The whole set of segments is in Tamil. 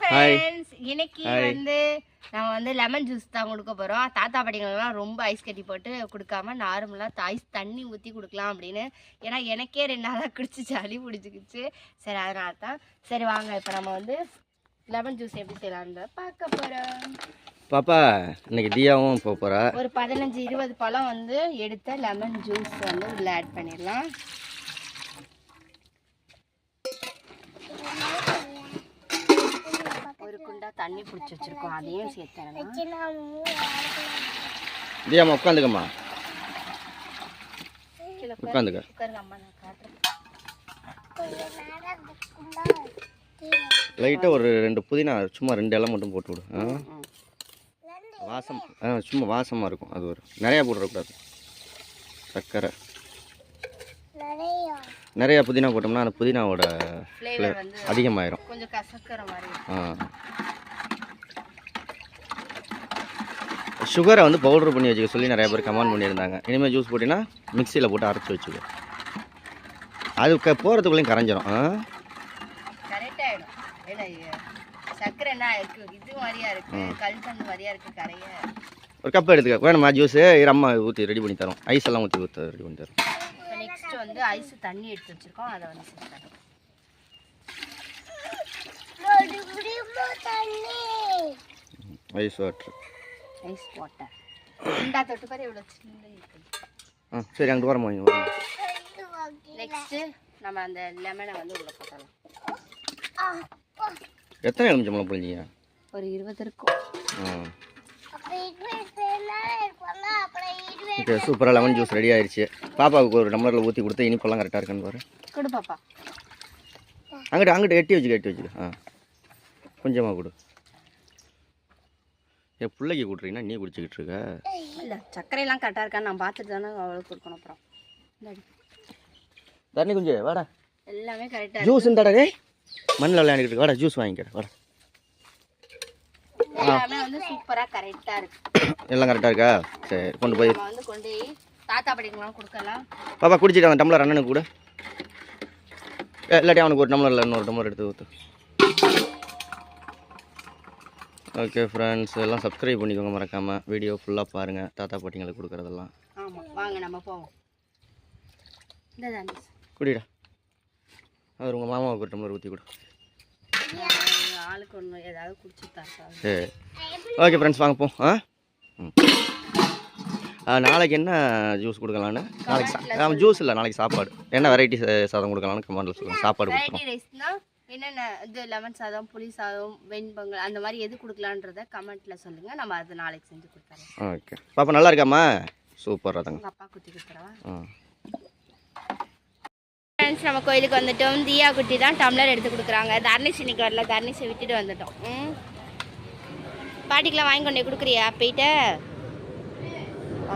ஃப்ரெண்ட்ஸ் இன்னைக்கு. வந்து நம்ம வந்து லெமன் ஜூஸ் தான் கொடுக்க போறோம். தாத்தா பாட்டிங்களுக்குலாம் ரொம்ப ஐஸ் கட்டி போட்டு கொடுக்காம நார்மலாக ஐஸ் தண்ணி ஊற்றி கொடுக்கலாம் அப்படின்னு. ஏன்னா எனக்கே ரெண்டு நாளாக குடிச்சு சளி பிடிச்சிக்கிச்சு. சரி அதனால தான் சரி வாங்க. இப்போ நம்ம வந்து லெமன் ஜூஸ் எப்படி செய்யலாம்னு பார்க்க போறோம். பாப்பா இன்னைக்கு தியாவும் போக போகிறா ஒரு பதினஞ்சு இருபது பழம் வந்து எடுத்த லெமன் ஜூஸ் வந்து உள்ள ஆட் பண்ணிடலாம். ஒரு குண்டா தண்ணி பிடிச்சி வச்சிருக்கோம். அதையும் சேர்த்துறலாம். தியாமா உட்காந்துக்கம்மா. உட்காந்துக்க. லைட்டாக ஒரு ரெண்டு புதினா சும்மா ரெண்டு இலை மட்டும் போட்டு விடு. வாசம் ஆ சும்மா வாசமாக இருக்கும். அது ஒரு நிறையா போட்டுறக்கூடாது சர்க்கரை. நிறையா. புதினா போட்டோம்னா அந்த புதினாவோட அதிகமாயிரும். கொஞ்சம் கசக்கிற மாதிரி சுகரை வந்து பவுடர் பண்ணி வச்சுக்க சொல்லி நிறைய பேர் கமெண்ட் பண்ணியிருந்தாங்க. இனிமேல் ஜூஸ் போட்டினா மிக்சியில் போட்டு அரைச்சி வச்சுக்கோ. அது க போகிறதுக்குள்ளேயும் கரைஞ்சிரும். ஆ. ஒரு கப் எடுத்துக்க. வேணுமா ஜூஸு அம்மா ஊற்றி ரெடி பண்ணி தரோம். ஐஸ் எல்லாம் ஊற்றி ஊற்ற ரெடி பண்ணி தரோம். நெக்ஸ்ட் வந்து ஐஸ் தண்ணி எடுத்து வச்சிருக்கோம். அதை வந்து ஐஸ் வாட்ரு. Ice water. இந்தா தொட்டு பாரு இவ்வளோ சின்ன இருக்கு ஆ சரி அங்கே வரமா இங்கே வரமா நெக்ஸ்ட் நம்ம அந்த லெமனை வந்து உள்ள போட்டலாம் எத்தனை எலுமிச்சம்பழம் புரிஞ்சிங்க ஒரு இருபது இருக்கும். ஆ. ஓகே சூப்பராக லெமன் ஜூஸ் ரெடி ஆயிடுச்சு பாப்பாவுக்கு ஒரு டம்ளரில் ஊற்றி கொடுத்து இனிப்பெல்லாம் கரெக்டாக இருக்கான்னு பாரு. கொடு பாப்பா. அங்கிட்டு அங்கிட்டு எட்டி வச்சுக்க எட்டி வச்சுக்க. ஆ. கொஞ்சமாக கொடு. என் பிள்ளைக்கு கொடுறீங்கன்னா நீ குடிச்சிக்கிட்டு இருக்க. இல்லை சர்க்கரையெல்லாம் கரெக்டாக இருக்கான்னு நான் பார்த்துட்டு தானே அவளுக்கு கொடுக்கணும் அப்புறம். தண்ணி குஞ்சு வாடா. எல்லாமே கரெக்டாக ஜூஸ் இந்தாடா டேய். மண்ணில் விளையாண்டுக்கிட்டு இருக்கு. வாடா ஜூஸ் வாங்கிக்க வாடா. எல்லாமே வந்து சூப்பராக கரெக்டாக இருக்கு. எல்லாம் கரெக்டாக இருக்கா? சரி கொண்டு போய். வந்து கொண்டு போய் தாத்தா படிக்கலாம் கொடுக்கலாம். பாப்பா குடிச்சிட்டு அந்த டம்ளர் அண்ணனுக்கு கூட. இல்லாட்டி அவனுக்கு ஒரு டம்ளரில் இன்னொரு டம்ளர் எடுத்து ஊற்று ஓகே ஃப்ரெண்ட்ஸ் எல்லாம் சப்ஸ்கிரைப் பண்ணிக்கோங்க மறக்காமல் வீடியோ ஃபுல்லாக பாருங்கள் தாத்தா பாட்டிங்களுக்கு கொடுக்குறதெல்லாம். ஆமாம் வாங்க நம்ம போவோம். குடிடா. அவர் உங்கள் மாமாவுக்கு ஒரு டம்ளர் ஊற்றி கொடு. ஆளுக்கு ஒன்று ஏதாவது குடிச்சு தாத்தா சரி. ஓகே ஃப்ரெண்ட்ஸ் வாங்க போ. ஆ? நாளைக்கு என்ன ஜூஸ் கொடுக்கலான்னு நாளைக்கு ஜூஸ் இல்லை நாளைக்கு சாப்பாடு. என்ன வெரைட்டி சாதம் கொடுக்கலான்னு கமெண்டில் சொல்லுங்கள் சாப்பாடு ரைஸ்னா என்னென்ன இது லெமன் சாதம் புளி சாதம் வெண்பொங்கல் அந்த மாதிரி எது கொடுக்கலான்றத கமெண்ட்ல சொல்லுங்க. நம்ம அது நாளைக்கு செஞ்சு கொடுத்துறோம். ஓகே பாப்பா நல்லா இருக்காம்மா? சூப்பர் ரதங்க. உங்க அப்பா குத்தி கொடுத்துறவா ஃப்ரெண்ட்ஸ் நம்ம கோயிலுக்கு வந்துட்டோம். தியா குட்டி தான் டம்ளர் எடுத்து கொடுக்குறாங்க. தர்னிஷ் இன்னைக்கு வரல. தர்னிஷை விட்டுட்டு வந்துட்டோம். ம். பாட்டிக்கெலாம் வாங்கி கொண்டே கொடுக்குறியா போயிட்ட ஆ.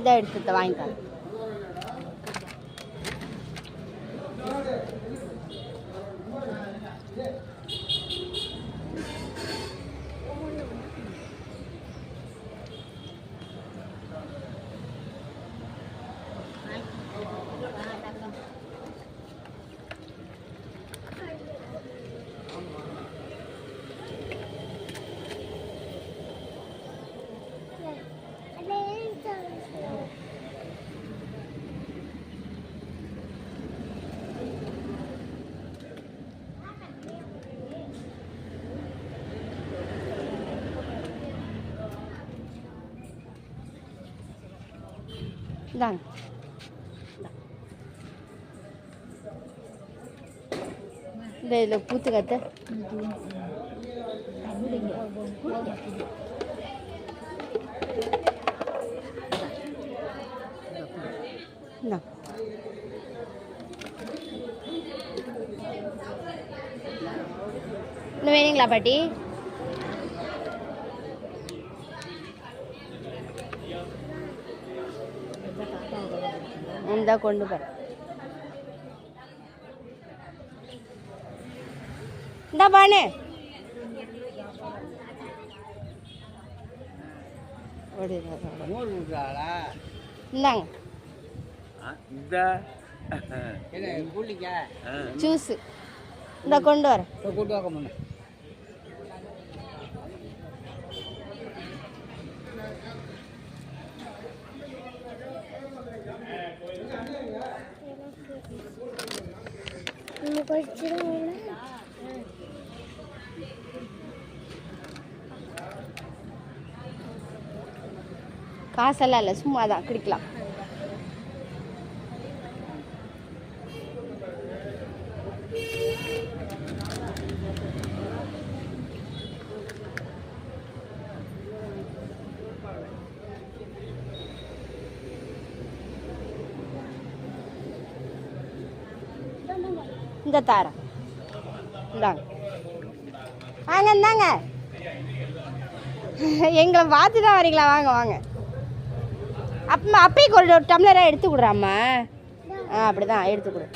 இதை எடுத்து வாங்கிக்கலாம் இந்தாங்க இந்த இதில் பூத்து கத்த இந்தா. இன்னும் வேணுங்களா பாட்டி? இந்த கொண்டு போய் இந்த பானு. இந்தாங்க. ஜூஸு இந்த. கொண்டு வரேன். காசெல்லாம் இல்லை சும்மா தான் குடிக்கலாம். இந்த தாரம் இந்தாங்க. வாங்க இந்தாங்க. எங்களை பார்த்து தான் வரீங்களா? வாங்க வாங்க. அப்ப அப்பைக்கு ஒரு டம்ளராக எடுத்து கொடுறாம்மா. ஆ அப்படிதான் எடுத்து கொடு.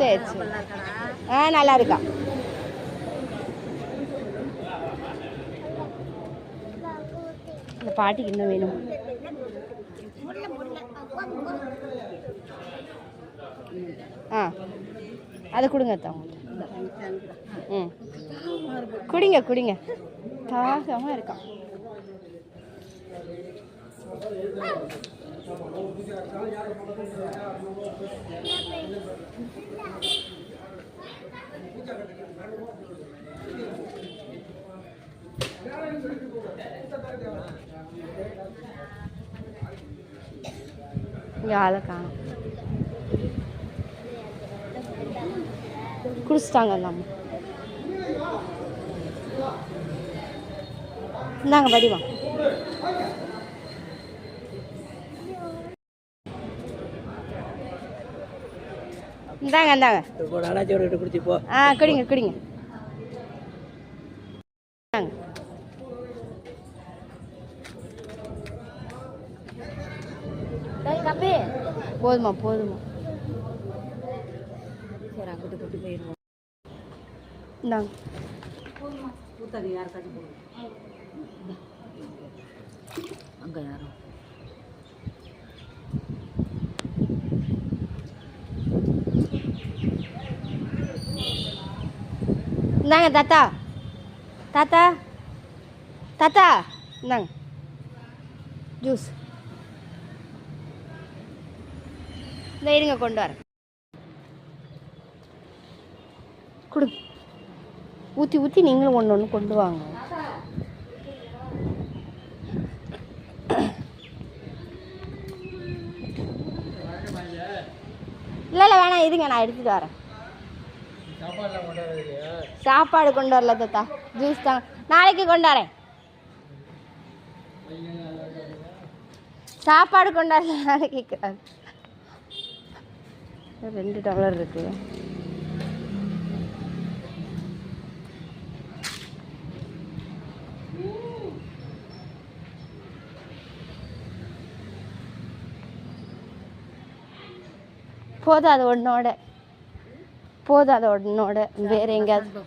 சரி சரி. ஆ நல்லா இருக்கா? இந்த பாட்டிக்கு இன்னும் வேணும்? ஆ. அதை கொடுங்க தவங்க ம். குடிங்க குடிங்க. தாகமாக இருக்கான் இங்கே ஆளை காணும். குடிச்சிட்டாங்க எல்லாமே. இந்தாங்க படிவா இந்தாங்க இந்தாங்க. ஆ குடிங்க குடிங்க. போதுமா போதுமா. சரி அங்கிட்டு கொண்டு போயிடுவோம் இந்தாங்க ஊத்தாங்க யாருக்காச்சும் போடுவோம் அங்கே யாரும் இந்தாங்க தாத்தா. தாத்தா. தாத்தா. இந்தாங்க. ஜூஸ். இந்த இருங்க கொண்டு வரேன். ஊற்றி ஊற்றி நீங்களும் ஒன்று ஒன்று கொண்டு வாங்க. இல்லை இல்லை வேணாம் இதுங்க நான் எடுத்துகிட்டு வரேன். சாப்பாடு கொண்டு வரல தாத்தா. ஜூஸ் தான். நாளைக்கு கொண்டு வரேன். சாப்பாடு கொண்டு வரல நாளைக்கு ரெண்டு டம்ளர் இருக்கு. போதும் அது ஒன்னோட. போதும் அது ஒன்னோட. வேற எங்கேயாவது.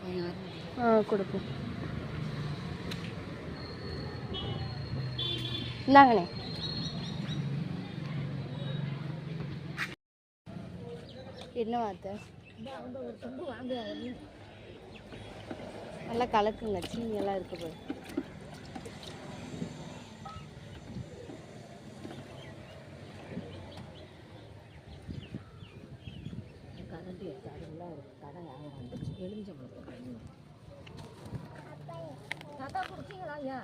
ஆ கொடுப்போம். இந்தாங்கண்ணே. என்ன வார்த்தை? நல்லா கலக்குங்க. சீனி எல்லாம் போது போது கரண்டி அதுக்குள்ள ஒரு கடை யாரும் வந்துச்சு. எலுமிச்சம்பழம் தாத்தா குடிச்சிங்களா ஐயா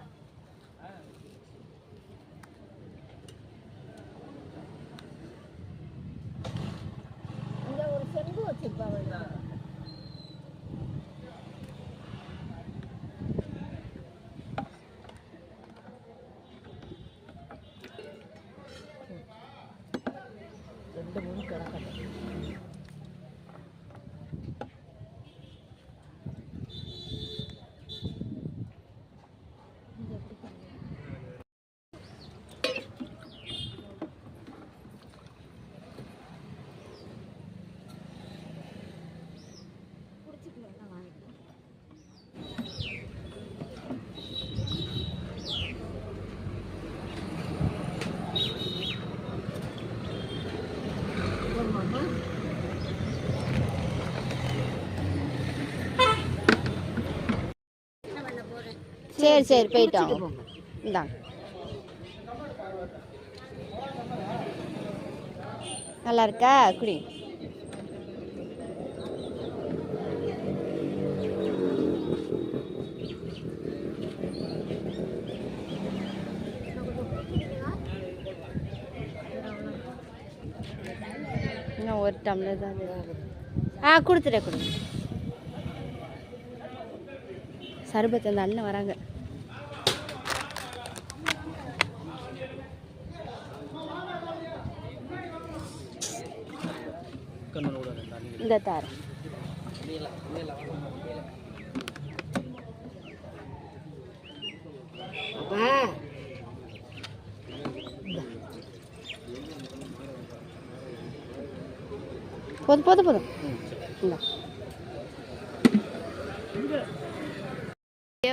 சரி சரி போயிட்டு வாங்க. இந்தாங்க நல்லா இருக்கா? குடி. இன்னும் ஒரு டம்ளர் தான். ஆ கொடுத்துட்டேன் கொடுங்க சர்பத் அந்த அண்ணன் வராங்க இந்த தார போதும் போதும் போதும்.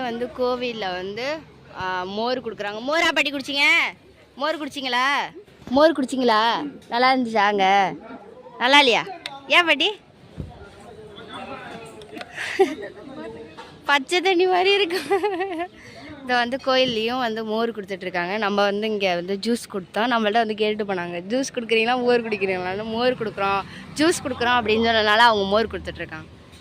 வந்து கோவிலில் வந்து மோர் கொடுக்குறாங்க. மோரா பாட்டி குடிச்சிங்க. மோர் குடிச்சிங்களா? மோர் குடிச்சிங்களா? நல்லா இருந்துச்சாங்க நல்லா இல்லையா? ஏன் பாட்டி? பச்சை தண்ணி மாதிரி இருக்கும் இதை வந்து கோயில்லையும் வந்து மோர் கொடுத்துட்ருக்காங்க. நம்ம வந்து இங்கே வந்து ஜூஸ் கொடுத்தோம் நம்மள்ட்ட வந்து கேட்டு போனாங்க. ஜூஸ் கொடுக்குறீங்களா? மோர் குடிக்கிறீங்களா? மோர் கொடுக்குறோம். ஜூஸ் கொடுக்குறோம் அப்படின்னு சொன்னனால அவங்க மோர் கொடுத்துட்ருக்காங்க.